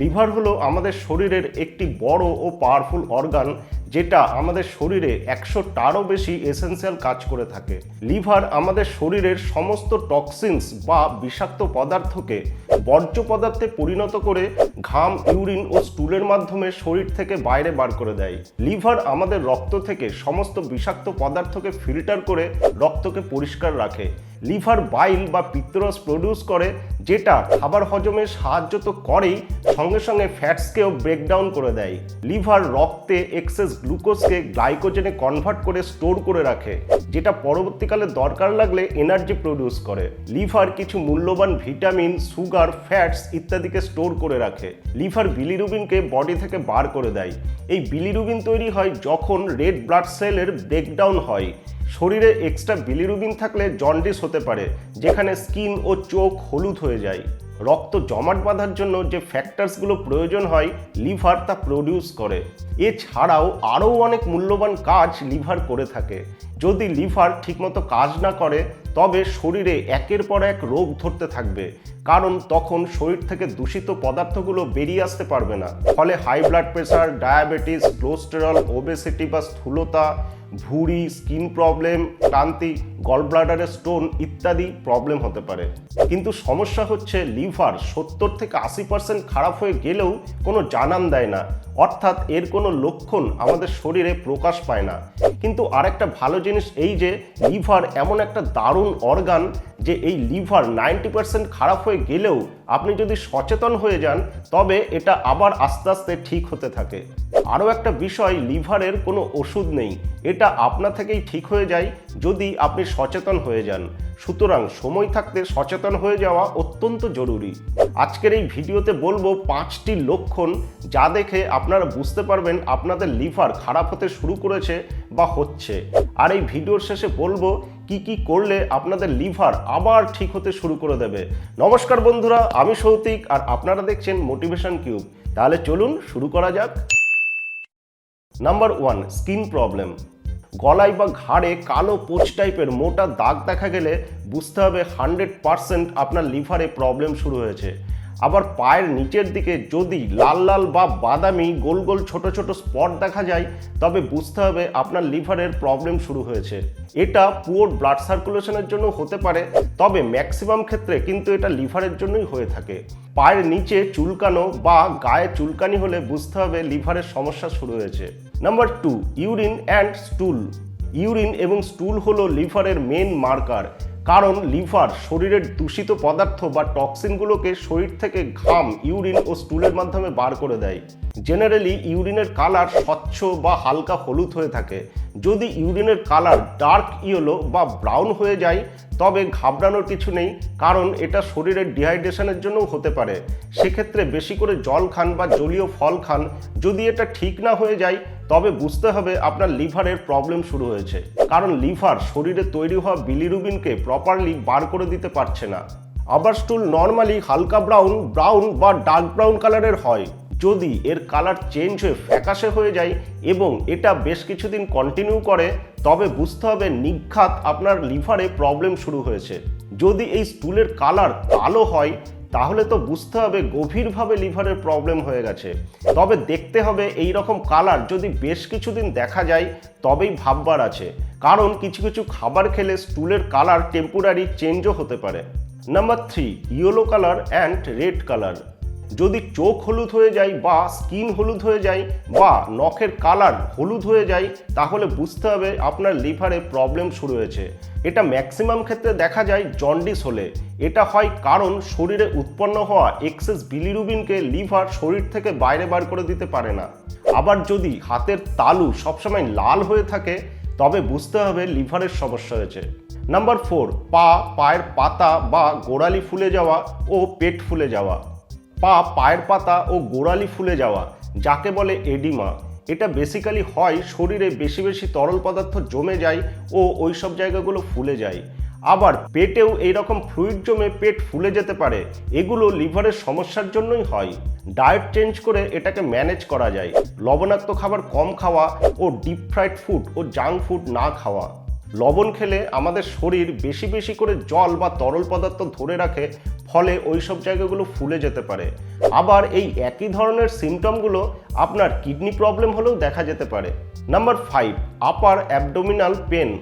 Liver হলো আমাদের শরীরের একটি বড় ও পাওয়ারফুল অর্গান যেটা আমাদের শরীরে একশোটারও বেশি এসেন্সিয়াল কাজ করে থাকে। লিভার আমাদের শরীরের সমস্ত টক্সিনস বা বিষাক্ত পদার্থকে বর্জ্য পদার্থে পরিণত করে ঘাম, ইউরিন ও স্টুলের মাধ্যমে শরীর থেকে বাইরে বার করে দেয়। লিভার আমাদের রক্ত থেকে সমস্ত বিষাক্ত পদার্থকে ফিল্টার করে রক্তকে পরিষ্কার রাখে। লিভার বাইল বা পিত্তরস প্রডিউস করে, যেটা খাবার হজমে সাহায্য তো করেই, সঙ্গে সঙ্গে ফ্যাটসকেও ব্রেকডাউন করে দেয়। লিভার রক্তে এক্সেস গ্লুকোজকে গ্লাইকোজেনে কনভার্ট করে স্টোর করে রাখে, যেটা পরবর্তীকালে দরকার লাগলে এনার্জি প্রডিউস করে। লিভার কিছু মূল্যবান ভিটামিন সুগার ফ্যাটস ইত্যাদিকে স্টোর করে রাখে। লিভার বিলিরুবিনকে বডি থেকে বার করে দেয়। এই বিলিরুবিন তৈরি হয় যখন রেড ব্লাড সেলের ব্রেকডাউন হয়। শরীরে এক্সট্রা বিলিরুবিন থাকলে জন্ডিস হতে পারে, যেখানে স্কিন ও চোখ হলুদ হয়ে যায়। রক্ত জমাট বাঁধার জন্য যে ফ্যাক্টরসগুলো প্রয়োজন হয় লিভার তা প্রডিউস করে। এছাড়াও আরও অনেক মূল্যবান কাজ লিভার করে থাকে। যদি লিভার ঠিকমতো কাজ না করে তবে শরীরে একের পর এক রোগ ধরতে থাকবে। কারণ তখন শরীর থেকে দূষিত পদার্থগুলো বেরিয়ে আসতে পারবে না। ফলে high blood pressure diabetes cholesterol obesity বা স্থূলতা, ভুঁড়ি, স্কিন প্রবলেম, ক্লান্তি, গলব্লাডারের স্টোন ইত্যাদি প্রবলেম হতে পারে। কিন্তু সমস্যা হচ্ছে লিভার। সত্তর থেকে আশি পার্সেন্ট খারাপ হয়ে গেলেও কোনো জানান দেয় না। অর্থাৎ এর কোনো লক্ষণ আমাদের শরীরে প্রকাশ পায় না। কিন্তু আরেকটা ভালো জিনিস এই যে, লিভার এমন একটা দারুণ অর্গান যে এই লিভার নাইনটি পার্সেন্ট খারাপ হয়ে গেলেও আপনি যদি সচেতন হয়ে যান, তবে এটা আবার আস্তে আস্তে ঠিক হতে থাকে। আরও একটা বিষয়, লিভারের কোনো ওষুধ নেই। এটা আপনা থেকেই ঠিক হয়ে যায় যদি আপনি সচেতন হয়ে যান। সুতরাং সময় থাকতে সচেতন হয়ে যাওয়া অত্যন্ত জরুরি। আজকের এই ভিডিওতে বলব পাঁচটি লক্ষণ যা দেখে আপনারা বুঝতে পারবেন আপনাদের লিভার খারাপ হতে শুরু করেছে বা হচ্ছে। আর এই ভিডিওর শেষে বলব কি কি করলে আপনাদের লিভার আবার ঠিক হতে শুরু করে দেবে? নমস্কার বন্ধুরা, আমি সৌতিক আর আপনারা দেখছেন মোটিভেশন কিউব। তাহলে চলুন শুরু করা যাক। Number one, skin problem. গলায় বা ঘাড়ে কালো পোচ টাইপের মোটা দাগ দেখা গেলে বুঝতে হবে হান্ড্রেড পারসেন্ট আপনার লিভারে প্রবলেম শুরু হয়েছে। আবার পায়ের নিচের দিকে যদি লাল লাল বা বাদামি গোল গোল ছোট ছোট স্পট দেখা যায়, তবে বুঝতে হবে আপনার লিভারের প্রবলেম শুরু হয়েছে। এটা পুয়োর ব্লাড সার্কুলেশনের জন্য হতে পারে, তবে ম্যাক্সিমাম ক্ষেত্রে কিন্তু এটা লিভারের জন্যই হয়ে থাকে। পায়ের নিচে চুলকানো বা গায়ে চুলকানি হলে বুঝতে হবে লিভারের সমস্যা শুরু হয়েছে। Number two, urine and stool. Urine এবং স্টুল হলো লিভারের মেন মার্কার। কারণ লিভার শরীরের দূষিত পদার্থ বা টক্সিনগুলোকে শরীর থেকে ঘাম, ইউরিন ও স্টুলের মাধ্যমে বার করে দেয়। জেনারেলি ইউরিনের কালার স্বচ্ছ বা হালকা হলুদ হয়ে থাকে। যদি ইউরিনের কালার ডার্ক ইয়েলো বা ব্রাউন হয়ে যায়, তবে ঘাবড়ানোর কিছু নেই, কারণ এটা শরীরের ডিহাইড্রেশনের জন্যও হতে পারে। সেক্ষেত্রে বেশি করে জল খান বা জলীয় ফল খান। যদি এটা ঠিক না হয়ে যায়, তবে বুঝতে হবে আপনার লিভারের প্রবলেম শুরু হয়েছে। কারণ লিভার শরীরে তৈরি হওয়া বিলিরুবিনকে প্রপারলি বার করে দিতে পারছে না। আবার স্টুল নর্মালি হালকা ব্রাউন ব্রাউন বা ডার্ক ব্রাউন কালারের হয়। যদি এর কালার চেঞ্জ হয়ে ফ্যাকাশে হয়ে যায় এবং এটা বেশ কিছুদিন কন্টিনিউ করে, তবে বুঝতে হবে নিঘাত আপনার লিভারে প্রবলেম শুরু হয়েছে। যদি এই স্টুলের কালার কালো হয়, তাহলে তো বুঝতে হবে গভীরভাবে লিভারের প্রবলেম হয়ে গেছে। তবে দেখতে হবে এই রকম কালার যদি বেশ কিছুদিন দেখা যায়, তবেই ভাববার আছে। কারণ কিছু কিছু খাবার খেলে স্টুলের কালার টেম্পোরারি চেঞ্জও হতে পারে। Number three yellow colour and red colour যদি চোখ হলুদ হয়ে যায় বা স্কিন হলুদ হয়ে যায় বা নখের কালার হলুদ হয়ে যায়, তাহলে বুঝতে হবে আপনার লিভারে প্রবলেম শুরু হয়েছে। এটা ম্যাক্সিমাম ক্ষেত্রে দেখা যায় জন্ডিস হলে। এটা হয় কারণ শরীরে উৎপন্ন হওয়া এক্সেস বিলিরুবিনকে লিভার শরীর থেকে বাইরে বার করে দিতে পারে না। আবার যদি হাতের তালু সবসময় লাল হয়ে থাকে, তবে বুঝতে হবে লিভারের সমস্যা হয়েছে। নাম্বার ফোর, পা, পায়ের পাতা বা গোড়ালি ফুলে যাওয়া ও পেট ফুলে যাওয়া। পা, পায়ের পাতা ও গোড়ালি ফুলে যাওয়া, যাকে বলে এডিমা। এটা বেসিক্যালি হয় শরীরে বেশি বেশি তরল পদার্থ জমে যায় ও ওই সব জায়গাগুলো ফুলে যায়। আবার পেটেও এইরকম ফ্লুইড জমে পেট ফুলে যেতে পারে। এগুলো লিভারের সমস্যার জন্যই হয়। ডায়েট চেঞ্জ করে এটাকে ম্যানেজ করা যায়। লবণাক্ত খাবার কম খাওয়া ও ডিপ ফ্রাইড ফুড ও জাঙ্ক ফুড না খাওয়া। লবণ খেলে আমাদের শরীর বেশি বেশি করে জল বা তরল পদার্থ ধরে রাখে, ফলে ওই সব জায়গাগুলো ফুলে যেতে পারে। আবার এই একই ধরনের সিমটমগুলো আপনার কিডনি প্রবলেম হলেও দেখা যেতে পারে। Number five upper abdominal pain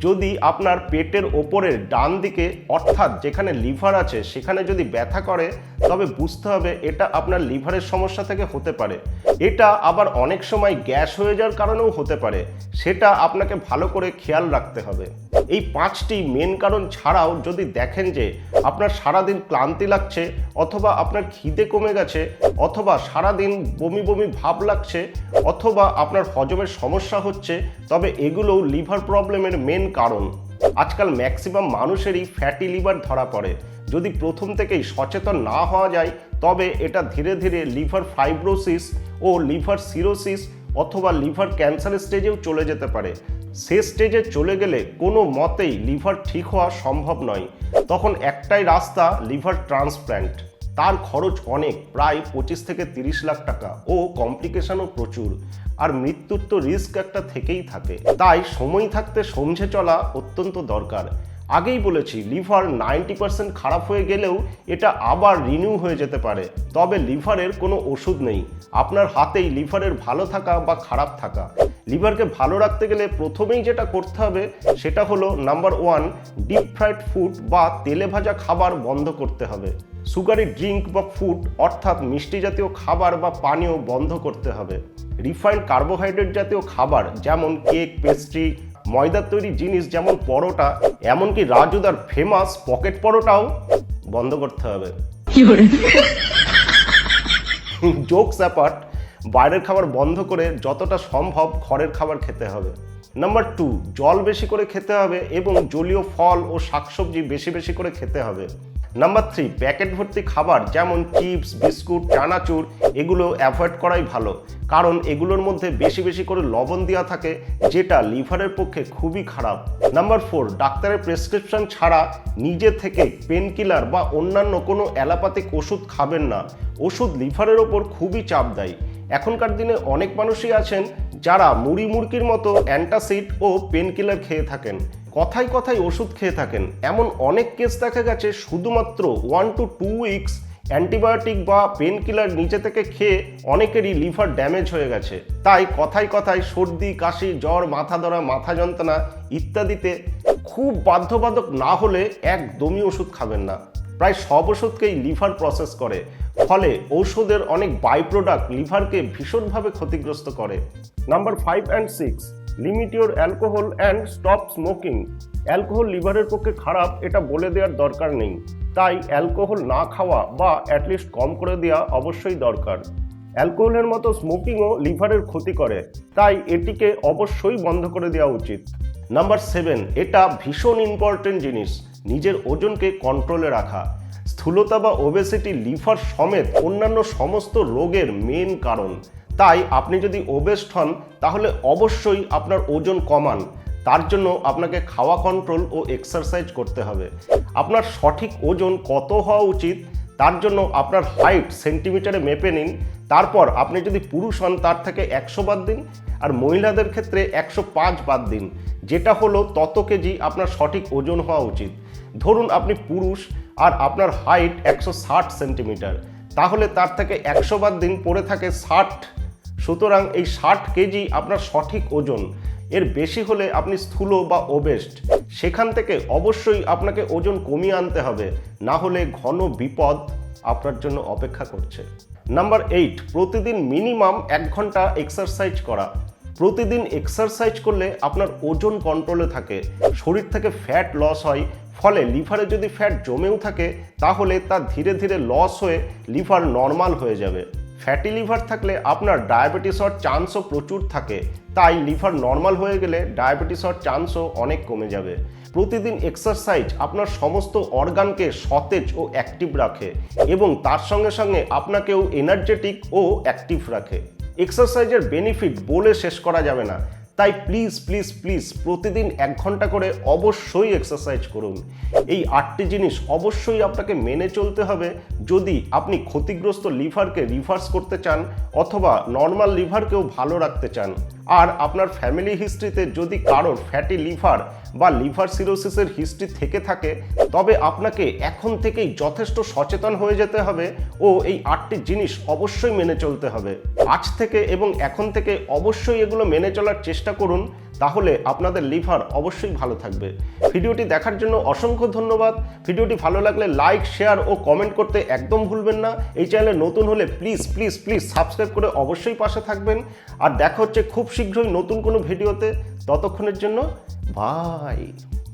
যদি আপনার পেটের ওপরের ডান দিকে, অর্থাৎ যেখানে লিভার আছে, সেখানে যদি ব্যথা করে তবে বুঝতে হবে এটা আপনার লিভারের সমস্যা থেকে হতে পারে। এটা আবার অনেক সময় গ্যাস হয়ে যাওয়ার কারণেও হতে পারে। সেটা আপনাকে ভালো করে খেয়াল রাখতে হবে। এই পাঁচটি মেন কারণ ছাড়াও যদি দেখেন যে আপনার সারাদিন ক্লান্তি লাগছে অথবা আপনার খিদে কমে গেছে অথবা সারাদিন বমি বমি ভাব লাগছে অথবা আপনার হজমের সমস্যা হচ্ছে, তবে এগুলোও লিভার প্রবলেমের মেন কারণ। আজকাল ম্যাক্সিমাম মানুষেরই ফ্যাটি লিভার ধরা পড়ে। যদি প্রথম থেকেই সচেতন না হওয়া যায়, তবে এটা ধীরে ধীরে লিভার ফাইব্রোসিস ও লিভার সিরোসিস অথবা লিভার ক্যান্সার স্টেজেও চলে যেতে পারে। সে স্টেজে চলে গেলে কোনো মতেই লিভার ঠিক হওয়া সম্ভব নয়। তখন একটাই রাস্তা লিভার ট্রান্সপ্ল্যান্ট তার খরচ অনেক, প্রায় পঁচিশ থেকে তিরিশ লাখ টাকা ও কমপ্লিকেশনও প্রচুর। আর মৃত্যুর তো রিস্ক একটা থেকেই থাকে। তাই সময় থাকতে সমঝে চলা অত্যন্ত দরকার। আগেই বলেছি, লিভার নাইনটি পার্সেন্ট খারাপ হয়ে গেলেও এটা আবার রিনিউ হয়ে যেতে পারে। তবে লিভারের কোনো ওষুধ নেই। আপনার হাতেই লিভারের ভালো থাকা বা খারাপ থাকা। লিভারকে ভালো রাখতে গেলে প্রথমেই যেটা করতে হবে, সেটা হলো, number one, deep fried food বা তেলে ভাজা খাবার বন্ধ করতে হবে। সুগারি ড্রিঙ্ক বা ফুড, অর্থাৎ মিষ্টি জাতীয় খাবার বা পানীয় বন্ধ করতে হবে। রিফাইন্ড কার্বোহাইড্রেট জাতীয় খাবার, যেমন কেক, পেস্ট্রি ময়দার তৈরি জিনিস যেমন পরোটা এমনকি রাজুদার ফেমাস পকেট পরোটাও বন্ধ করতে হবে। জোকস অ্যাপার্ট বাইরের খাবার বন্ধ করে যতটা সম্ভব ঘরের খাবার খেতে হবে। নাম্বার টু জল বেশি করে খেতে হবে এবং জলীয় ফল ও শাকসবজি বেশি বেশি করে খেতে হবে। নাম্বার থ্রি প্যাকেট ভর্তি খাবার যেমন চিপস বিস্কুট চানাচুর, এগুলো অ্যাভয়েড করাই ভালো। কারণ এগুলোর মধ্যে বেশি বেশি করে লবণ দেওয়া থাকে, যেটা লিভারের পক্ষে খুবই খারাপ। নাম্বার ফোর ডাক্তারের প্রেসক্রিপশন ছাড়া নিজে থেকে পেন কিলার বা অন্যান্য কোনো অ্যালোপ্যাথিক ওষুধ খাবেন না। ওষুধ লিভারের ওপর খুবই চাপ দেয়। এখনকার দিনে অনেক মানুষই আছেন যারা মুড়ি মুরগির মতো অ্যান্টাসিড ও পেন কিলার খেয়ে থাকেন। কথায় কথায় ওষুধ খেয়ে থাকেন। এমন অনেক কেস দেখা গেছে, শুধুমাত্র one two two weeks antibiotic বা পেন কিলার নিচে থেকে খেয়ে অনেকেরই লিভার ড্যামেজ হয়ে গেছে। তাই কথায় কথায় সর্দি, কাশি, জ্বর, মাথা ধরা, মাথা যন্ত্রণা ইত্যাদিতে খুব বাধ্যবাধক না হলে একদমই ওষুধ খাবেন না। প্রায় সব ওষুধকেই লিভার প্রসেস করে। ফলে ঔষধের অনেক বাই প্রোডাক্ট লিভারকে ভীষণভাবে ক্ষতিগ্রস্ত করে। Number five and six limit your alcohol and stop smoking alcohol লিভারের পক্ষে খারাপ, এটা বলে দেওয়ার দরকার নেই। তাই অ্যালকোহল না খাওয়া বা অ্যাটলিস্ট কম করে দেওয়া অবশ্যই দরকার। অ্যালকোহলের মতো স্মোকিংও লিভারের ক্ষতি করে, তাই এটিকে অবশ্যই বন্ধ করে দেওয়া উচিত। নাম্বার সেভেন এটা ভীষণ ইম্পর্টেন্ট জিনিস, নিজের ওজনকে কন্ট্রোলে রাখা। স্থূলতা বা ওবেসিটি লিভার সমেত অন্যান্য সমস্ত রোগের মেন কারণ। তাই আপনি যদি ওবেস্ট হন, তাহলে অবশ্যই আপনার ওজন কমান। তার জন্য আপনাকে খাওয়া কন্ট্রোল ও এক্সারসাইজ করতে হবে। আপনার সঠিক ওজন কত হওয়া উচিত, তার জন্য আপনার হাইট সেন্টিমিটারে মেপে নিন। তারপর আপনি যদি পুরুষ হন, তার থেকে একশো বাদ দিন। আর মহিলাদের ক্ষেত্রে একশো পাঁচ বাদ দিন। যেটা হলো তত কেজি আপনার সঠিক ওজন হওয়া উচিত। ধরুন আপনি পুরুষ আর আপনার হাইট একশো ষাট সেন্টিমিটার তাহলে তার থেকে একশো বাদ দিন, পড়ে থাকে ষাট সুতরাং এই ষাট কেজি আপনার সঠিক ওজন। এর বেশি হলে আপনি স্থূল বা ওবেস্ট সেখান থেকে অবশ্যই আপনাকে ওজন কমিয়ে আনতে হবে। না হলে ঘন বিপদ আপনার জন্য অপেক্ষা করছে। নাম্বার এইট, প্রতিদিন মিনিমাম এক ঘণ্টা এক্সারসাইজ করা। প্রতিদিন এক্সারসাইজ করলে আপনার ওজন কন্ট্রোলে থাকে। শরীর থেকে ফ্যাট লস হয়। ফলে লিভারে যদি ফ্যাট জমেও থাকে, তাহলে তা ধীরে ধীরে লস হয়ে লিভার নর্মাল হয়ে যাবে। ফ্যাটি লিভার থাকলে আপনার ডায়াবেটিস হওয়ার চান্সও প্রচুর থাকে। তাই লিভার নর্মাল হয়ে গেলে ডায়াবেটিস হওয়ার চান্সও অনেক কমে যাবে। প্রতিদিন এক্সারসাইজ আপনার সমস্ত অর্গানকে সতেজ ও অ্যাক্টিভ রাখে এবং তার সঙ্গে সঙ্গে আপনাকেও এনার্জেটিক ও অ্যাক্টিভ রাখে। এক্সারসাইজের বেনিফিট বলে শেষ করা যাবে না। তাই প্লিজ প্লিজ প্লিজ প্রতিদিন এক ঘণ্টা করে অবশ্যই এক্সারসাইজ করুন। এই আটটি জিনিস অবশ্যই আপনাকে মেনে চলতে হবে। যদি আপনি ক্ষতিগ্রস্ত লিভারকে রিভার্স করতে চান অথবা নর্মাল লিভারকেও ভালো রাখতে চান আর আপনার ফ্যামিলি হিস্ট্রিতে যদি কারোর ফ্যাটি লিভার বা লিভার সিরোসিসের হিস্ট্রি থেকে থাকে, তবে আপনাকে এখন থেকেই যথেষ্ট সচেতন হয়ে যেতে হবে ও এই আটটি জিনিস অবশ্যই মেনে চলতে হবে। আজ থেকে এবং এখন থেকে অবশ্যই এগুলো মেনে চলার চেষ্টা করুন। তাহলে আপনাদের লিভার অবশ্যই ভালো থাকবে। ভিডিওটি দেখার জন্য অসংখ্য ধন্যবাদ। ভিডিওটি ভালো লাগলে লাইক, শেয়ার ও কমেন্ট করতে একদম ভুলবেন না। এই চ্যানেলে নতুন হলে প্লিজ প্লিজ প্লিজ সাবস্ক্রাইব করে অবশ্যই পাশে থাকবেন। আর দেখা হচ্ছে খুব শীঘ্রই নতুন কোনো ভিডিওতে। ততক্ষণের জন্য বাই।